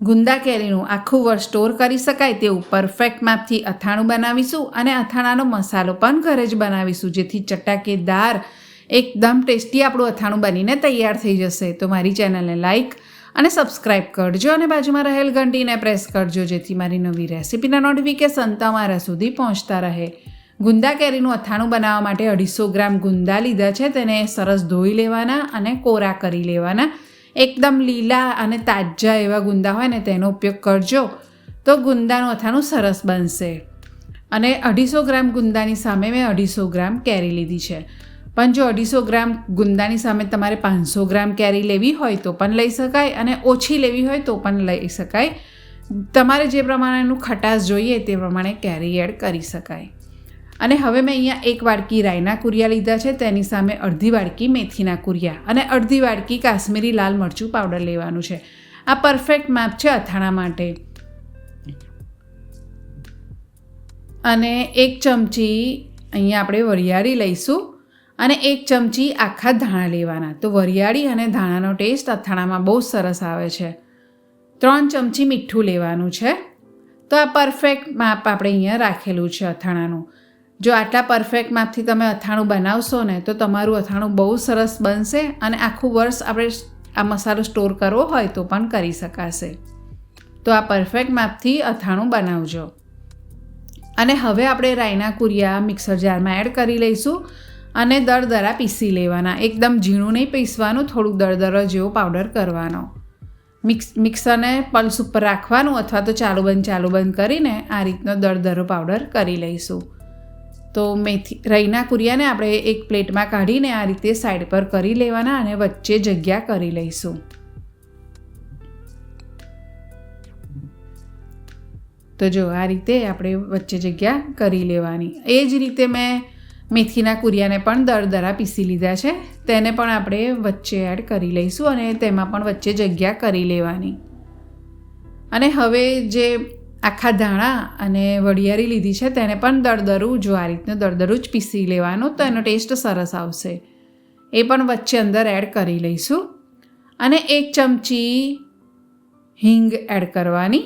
ગુંદા કેરીનું આખું વર્ષ સ્ટોર કરી શકાય તેવું પરફેક્ટ માપથી અથાણું બનાવીશું અને અથાણાનો મસાલો પણ ઘરે જ બનાવીશું, જેથી ચટાકેદાર એકદમ ટેસ્ટી આપણું અથાણું બનીને તૈયાર થઈ જશે. તો મારી ચેનલને લાઇક અને સબસ્ક્રાઈબ કરજો અને બાજુમાં રહેલ ઘંટીને પ્રેસ કરજો, જેથી મારી નવી રેસિપીના નોટિફિકેશન તમારા સુધી પહોંચતા રહે. ગુંદા કેરીનું અથાણું બનાવવા માટે અઢીસો ગ્રામ ગુંદા લીધા છે, તેને સરસ ધોઈ લેવાના અને કોરા કરી લેવાના. એકદમ લીલા અને તાજા એવા ગુંદા હોય ને, તેનો ઉપયોગ કરજો. તો ગુંદાનું અથાણું સરસ બનશે. અને અઢીસો ગ્રામ ગુંદાની સામે મેં અઢીસો ગ્રામ કેરી લીધી છે. પણ જો અઢીસો ગ્રામ ગુંદાની સામે તમારે પાંચસો ગ્રામ કેરી લેવી હોય તો પણ લઈ શકાય અને ઓછી લેવી હોય તો પણ લઈ શકાય. તમારે જે પ્રમાણેનું ખટાશ જોઈએ તે પ્રમાણે કેરી એડ કરી શકાય. અને હવે મેં અહીંયા એક વાડકી રાયના કુરિયા લીધા છે, તેની સામે અડધી વાડકી મેથીના કુરિયા અને અડધી વાડકી કાશ્મીરી લાલ મરચું પાવડર લેવાનું છે. આ પરફેક્ટ માપ છે અથાણા માટે. અને એક ચમચી અહીંયા આપણે વરિયાળી લઈશું અને એક ચમચી આખા ધાણા લેવાના. તો વરિયાળી અને ધાણાનો ટેસ્ટ અથાણામાં બહુ સરસ આવે છે. ત્રણ ચમચી મીઠું લેવાનું છે. તો આ પરફેક્ટ માપ આપણે અહીંયા રાખેલું છે અથાણાનું. જો આટલા પરફેક્ટ માપથી તમે અથાણું બનાવશો ને, તો તમારું અથાણું બહુ સરસ બનશે અને આખું વર્ષ આપણે આ મસાલો સ્ટોર કરવો હોય તો પણ કરી શકાશે. તો આ પરફેક્ટ માપથી અથાણું બનાવજો. અને હવે આપણે રાયના કુરિયા મિક્સર જારમાં એડ કરી લઈશું અને દરદરા પીસી લેવાના. એકદમ ઝીણું નહીં પીસવાનું, થોડુંક દરદરો જેવો પાવડર કરવાનો. મિક્સ, મિક્સરને પલ્સ ઉપર રાખવાનું અથવા તો ચાલુ બંધ ચાલુ બંધ કરીને આ રીતનો દરદરો પાવડર કરી લઈશું. તો મેથી, રૈના કુરિયાને આપણે એક પ્લેટમાં કાઢીને આ રીતે સાઈડ પર કરી લેવાના અને વચ્ચે જગ્યા કરી લઈશું. તો જો આ રીતે આપણે વચ્ચે જગ્યા કરી લેવાની. એ જ રીતે મેં મેથીના કુરિયાને પણ દરદરા પીસી લીધા છે. તેને પણ આપણે વચ્ચે એડ કરી લઈશું અને તેમાં પણ વચ્ચે જગ્યા કરી લેવાની. અને હવે જે આખા ધાણા અને વડિયારી લીધી છે, તેને પણ દરદરું જો આ રીતનું દરદરું જ પીસી લેવાનું તો એનો ટેસ્ટ સરસ આવશે. એ પણ વચ્ચે અંદર એડ કરી લઈશું. અને એક ચમચી હિંગ એડ કરવાની.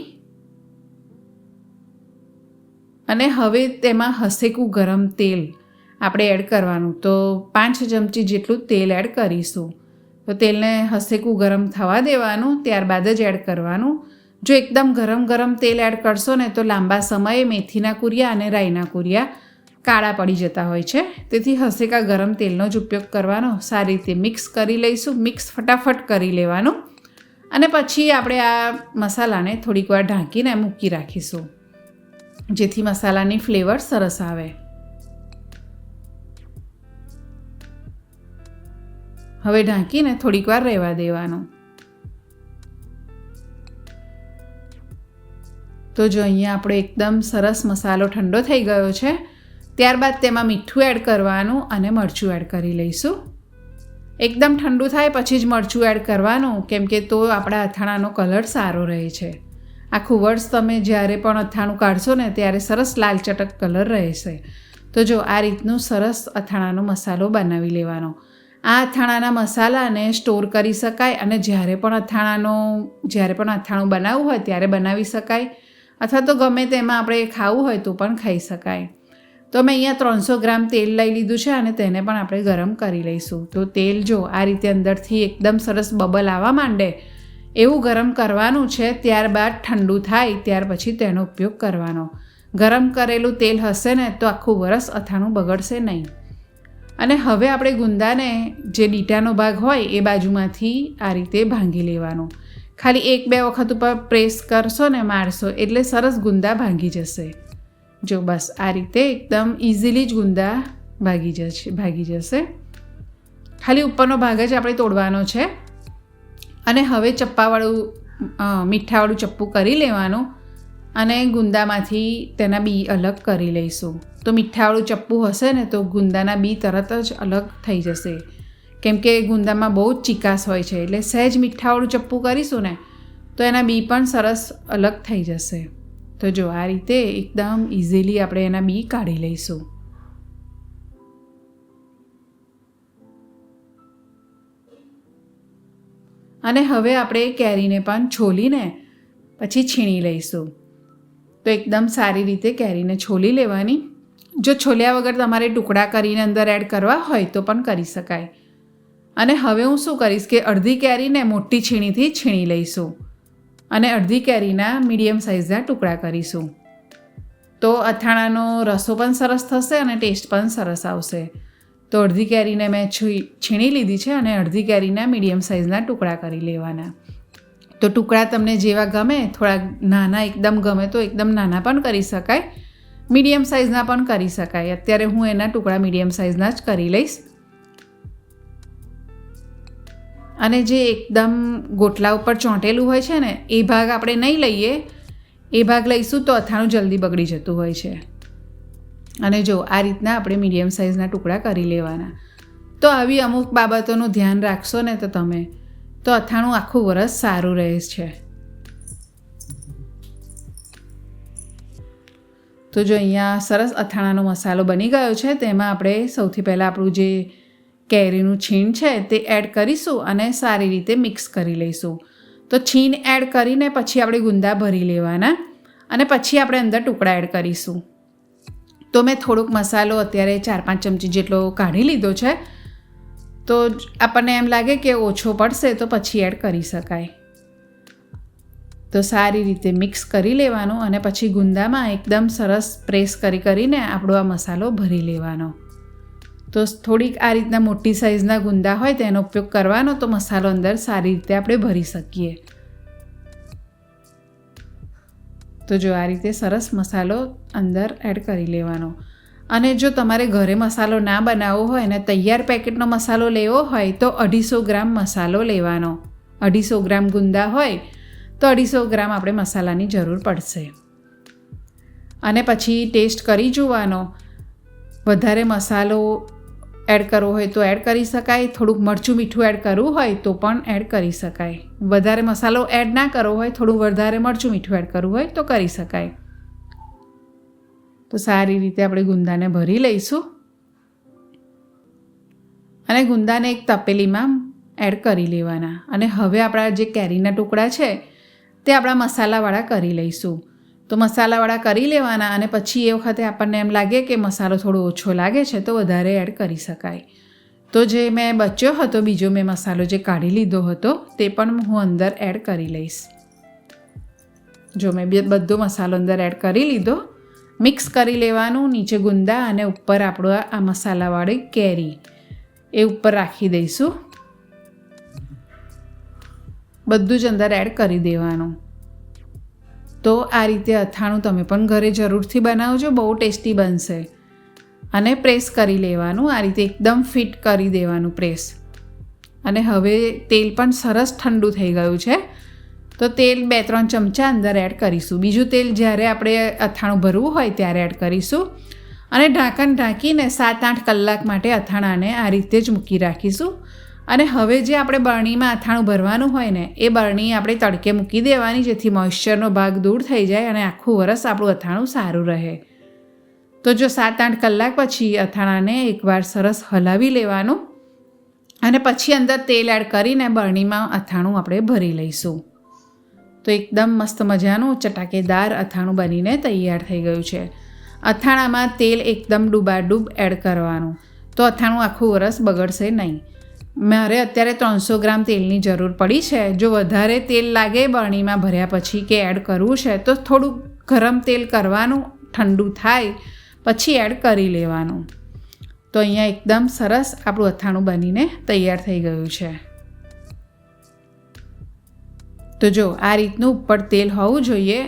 અને હવે તેમાં હસેકું ગરમ તેલ આપણે એડ કરવાનું. તો પાંચ ચમચી જેટલું તેલ એડ કરીશું. તો તેલને હસેકું ગરમ થવા દેવાનું, ત્યારબાદ જ એડ કરવાનું. જો એકદમ ગરમ ગરમ તેલ એડ કરશો ને તો લાંબા સમયે મેથીના કુરિયા અને રાઈના કુરિયા કાળા પડી જતા હોય છે. તેથી હસેકા ગરમ તેલનો જ ઉપયોગ કરવાનો. સારી રીતે મિક્સ કરી લઈશું. મિક્સ ફટાફટ કરી લેવાનું. અને પછી આપણે આ મસાલાને થોડીક વાર ઢાંકીને મૂકી રાખીશું. જેથી મસાલાની ફ્લેવર સરસ આવે. હવે ઢાંકીને થોડીક વાર રહેવા દેવાનું. તો જો અહીંયા આપણો એકદમ સરસ મસાલો ઠંડો થઈ ગયો છે, ત્યારબાદ તેમાં મીઠું એડ કરવાનું અને મરચું એડ કરી લઈશું. એકદમ ઠંડુ થાય પછી જ મરચું એડ કરવાનું, કેમ કે તો આપણા અથાણાનો કલર સારો રહે છે. આખું વર્ષ તમે જ્યારે પણ અથાણું કાઢશો ને ત્યારે સરસ લાલ ચટક કલર રહેશે. તો જો આ રીતનું સરસ અથાણાનો મસાલો બનાવી લેવાનો. આ અથાણાના મસાલાને સ્ટોર કરી શકાય અને જ્યારે પણ અથાણાનો, જ્યારે પણ અથાણું બનાવવું હોય ત્યારે બનાવી શકાય. અથવા તો ગમે તેમાં આપણે ખાવું હોય તો પણ ખાઈ શકાય. તો મેં અહીંયા ત્રણસો ગ્રામ તેલ લઈ લીધું છે અને તેને પણ આપણે ગરમ કરી લઈશું. તો તેલ જો આ રીતે અંદરથી એકદમ સરસ બબલ આવવા માંડે, એવું ગરમ કરવાનું છે ત્યારબાદ ઠંડુ થાય ત્યાર પછી તેનો ઉપયોગ કરવાનો. ગરમ કરેલું તેલ હશે ને તો આખું વરસ અથાણું બગડશે નહીં. અને હવે આપણે ગુંદાને જે ડીટાનો ભાગ હોય એ બાજુમાંથી આ રીતે ભાંગી લેવાનું. ખાલી એક બે વખત ઉપર પ્રેસ કરશો ને મારશો, એટલે સરસ ગુંદા ભાંગી જશે. જો બસ આ રીતે એકદમ ઇઝીલી જ ગુંદા ભાગી જશે ભાગી જશે. ખાલી ઉપરનો ભાગ જ આપણે તોડવાનો છે. અને હવે ચપ્પાવાળું મીઠાવાળું ચપ્પુ કરી લેવાનું અને ગુંદામાંથી તેના બી અલગ કરી લઈશું. તો મીઠાવાળું ચપ્પુ હશે ને તો ગુંદાના બી તરત જ અલગ થઈ જશે. કેમ કે ગુંદામાં બહુ જ ચીકાશ હોય છે, એટલે સહેજ મીઠાવાળું ચપ્પું કરીશું ને, તો એના બી પણ સરસ અલગ થઈ જશે. તો જો, આ રીતે એકદમ ઇઝીલી આપણે એના બી કાઢી લઈશું. અને હવે આપણે કેરીને પણ છોલીને પછી છીણી લઈશું. તો એકદમ સારી રીતે કેરીને છોલી લેવાની. જો છોલ્યા વગર તમારે ટુકડા કરીને અંદર એડ કરવા હોય તો પણ કરી શકાય. અને હવે હું શું કરીશ કે અડધી કેરીને મોટી છીણીથી છીણી લઈશું અને અડધી કેરીના મીડિયમ સાઇઝના ટુકડા કરીશું. તો અથાણાનો રસો પણ સરસ થશે અને ટેસ્ટ પણ સરસ આવશે. તો અડધી કેરીને મેં છીણી લીધી છે અને અડધી કેરીના મીડિયમ સાઇઝના ટુકડા કરી લેવાના. તો ટુકડા તમને જેવા ગમે થોડા નાના એકદમ ગમે તો એકદમ નાના પણ કરી શકાય, મીડિયમ સાઇઝના પણ કરી શકાય. અત્યારે હું એના ટુકડા મીડિયમ સાઇઝના જ કરી લઈશ. અને જે એકદમ ગોટલા ઉપર ચોંટેલું હોય છે ને, એ ભાગ આપણે નહીં લઈએ, એ ભાગ લઈશું તો અથાણું જલ્દી બગડી જતું હોય છે. અને જો, આ રીતના આપણે મીડિયમ સાઇઝના ટુકડા કરી લેવાના. તો આવી અમુક બાબતોનું ધ્યાન રાખશો ને તો તમે, તો અથાણું આખું વરસ સારું રહે છે તો જો અહીંયા સરસ અથાણાનો મસાલો બની ગયો છે, તેમાં આપણે સૌથી પહેલાં આપણું જે કેરીનું છીણ છે તે એડ કરીશું અને સારી રીતે મિક્સ કરી લઈશું. તો છીણ એડ કરીને પછી આપણે ગુંદા ભરી લેવાના અને પછી આપણે અંદર ટુકડા એડ કરીશું. તો મેં થોડોક મસાલો અત્યારે ચાર પાંચ ચમચી જેટલો કાઢી લીધો છે. તો આપણને એમ લાગે કે ઓછો પડશે તો પછી એડ કરી શકાય. તો સારી રીતે મિક્સ કરી લેવાનું અને પછી ગુંદામાં એકદમ સરસ પ્રેસ કરી કરીને આપણો આ મસાલો ભરી લેવાનો. તો થોડીક આ રીતના મોટી સાઇઝના ગુંદા હોય તેનો ઉપયોગ કરવાનો તો મસાલો અંદર સારી રીતે આપણે ભરી શકીએ. તો જો આ રીતે સરસ મસાલો અંદર એડ કરી લેવાનો. અને જો તમારે ઘરે મસાલો ના બનાવવો હોય અને તૈયાર પેકેટનો મસાલો લેવો હોય તો અઢીસો ગ્રામ મસાલો લેવાનો. અઢીસો ગ્રામ ગુંદા હોય તો અઢીસો ગ્રામ આપણે મસાલાની જરૂર પડશે. અને પછી ટેસ્ટ કરી જોવાનો. વધારે મસાલો એડ કરવો હોય તો એડ કરી શકાય. થોડુંક મરચું મીઠું એડ કરવું હોય તો પણ એડ કરી શકાય. વધારે મસાલો એડ ના કરવો હોય, થોડું વધારે મરચું મીઠું એડ કરવું હોય તો કરી શકાય. તો સારી રીતે આપણે ગુંદાને ભરી લઈશું. અને ગુંદાને એક તપેલીમાં એડ કરી લેવાના. અને હવે આપણા જે કેરીના ટુકડા છે, તે આપણા મસાલાવાળા કરી લઈશું. તો મસાલાવાળા કરી લેવાના અને પછી એ વખતે આપણને એમ લાગે કે મસાલો થોડો ઓછો લાગે છે, તો વધારે એડ કરી શકાય. તો જે મેં બચ્યો હતો, બીજો મેં મસાલો જે કાઢી લીધો હતો, તે પણ હું અંદર એડ કરી લઈશ. જો મેં બધો મસાલો અંદર એડ કરી લીધો મિક્સ કરી લેવાનું, નીચે ગુંદા અને ઉપર આપણો આ મસાલાવાળી કેરી. એ ઉપર રાખી દઈશું. બધું જ અંદર એડ કરી દેવાનું. તો આ રીતે અથાણું તમે પણ ઘરે જરૂરથી બનાવજો, બહુ ટેસ્ટી બનશે. અને પ્રેસ કરી લેવાનું, આ રીતે એકદમ ફિટ કરી દેવાનું પ્રેસ. અને હવે તેલ પણ સરસ ઠંડુ થઈ ગયું છે. તો તેલ બે ત્રણ ચમચા અંદર એડ કરીશું. બીજું તેલ જ્યારે આપણે અથાણું ભરવું હોય ત્યારે એડ કરીશું. અને ઢાંકણ ઢાંકીને સાત આઠ કલાક માટે અથાણાને આ રીતે જ મૂકી રાખીશું. અને હવે જે આપણે બરણીમાં અથાણું ભરવાનું હોય ને, એ બરણી આપણે તડકે મૂકી દેવાની, જેથી મોઇશ્ચરનો ભાગ દૂર થઈ જાય અને આખું વરસ આપણું અથાણું સારું રહે. તો જો સાત આઠ કલાક પછી અથાણાને એકવાર સરસ હલાવી લેવાનું અને પછી અંદર તેલ એડ કરીને બરણીમાં અથાણું આપણે ભરી લઈશું. તો એકદમ મસ્ત મજાનું ચટાકેદાર અથાણું બનીને તૈયાર થઈ ગયું છે. અથાણામાં તેલ એકદમ ડૂબાડૂબ એડ કરવાનું. તો અથાણું આખું વરસ બગડશે નહીં. મારે અત્યારે ત્રણસો ગ્રામ તેલની જરૂર પડી છે. જો વધારે તેલ લાગે બરણીમાં ભર્યા પછી કે એડ કરવું છે, તો થોડું ગરમ તેલ કરવાનું, ઠંડુ થાય, પછી એડ કરી લેવાનું. તો અહીંયા એકદમ સરસ આપણું અથાણું બનીને તૈયાર થઈ ગયું છે. તો જો, આ રીતનું ઉપર તેલ હોવું જોઈએ,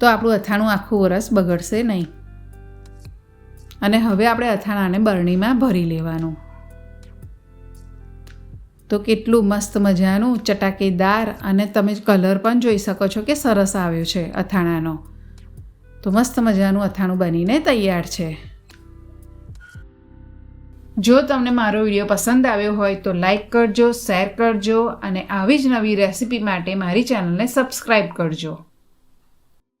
તો આપણું અથાણું આખું વરસ બગડશે નહીં. અને હવે આપણે અથાણાને બરણીમાં ભરી લેવાનું. તો કેટલું મસ્ત મજાનું ચટાકેદાર અને તમે કલર પણ જોઈ શકો છો કે સરસ આવ્યો છે અથાણાનો. તો મસ્ત મજાનું અથાણું બનીને તૈયાર છે. જો તમને મારો વીડિયો પસંદ આવ્યો હોય તો લાઈક કરજો, શેર કરજો અને આવી જ નવી રેસીપી માટે મારી ચેનલને સબસ્ક્રાઈબ કરજો.